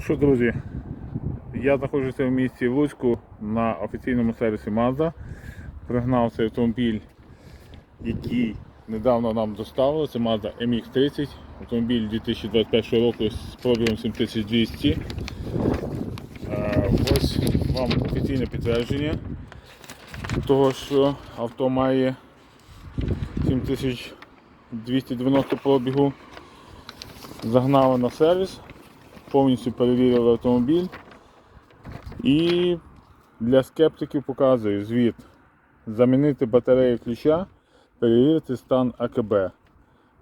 Ну що, друзі, я знаходжуся в місті Луцьку на офіційному сервісі Mazda. Пригнав цей автомобіль, який недавно нам доставили. Це Mazda MX-30. Автомобіль 2021 року з пробігом 7200. Е, Ось вам офіційне підтвердження того, що авто має 7290 пробігу. Загнали на сервіс повністю перевірили автомобіль. І для скептиків показую звіт. Замінити батарею ключа, перевірити стан АКБ.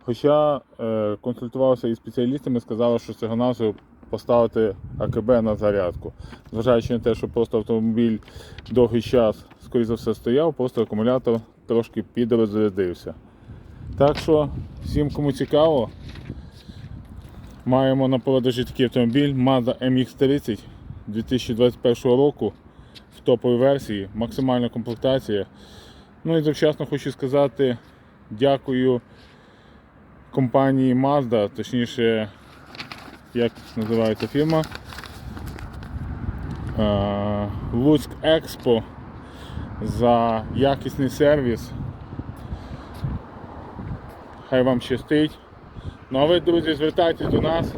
Хоча е, консультувався із спеціалістами, сказали, що це навсього поставити АКБ на зарядку. Зважаючи на те, що просто автомобіль довгий час, скоріш за все, стояв, просто акумулятор трошки підрозрядився. Так що, всім кому цікаво, Маємо на продажі такий автомобіль Mazda MX-30 2021 року в топовій версії, максимальна комплектація. Ну і завчасно хочу сказати дякую компанії Mazda, точніше, як називається фірма Луцьк Експо за якісний сервіс. Хай вам щастить. Ну а ви, друзі, звертайтесь до нас,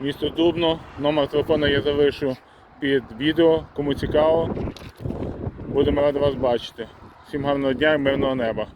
місто Дубно, номер телефону я залишу під відео, кому цікаво. Будемо раді вас бачити. Всім гарного дня і мирного неба.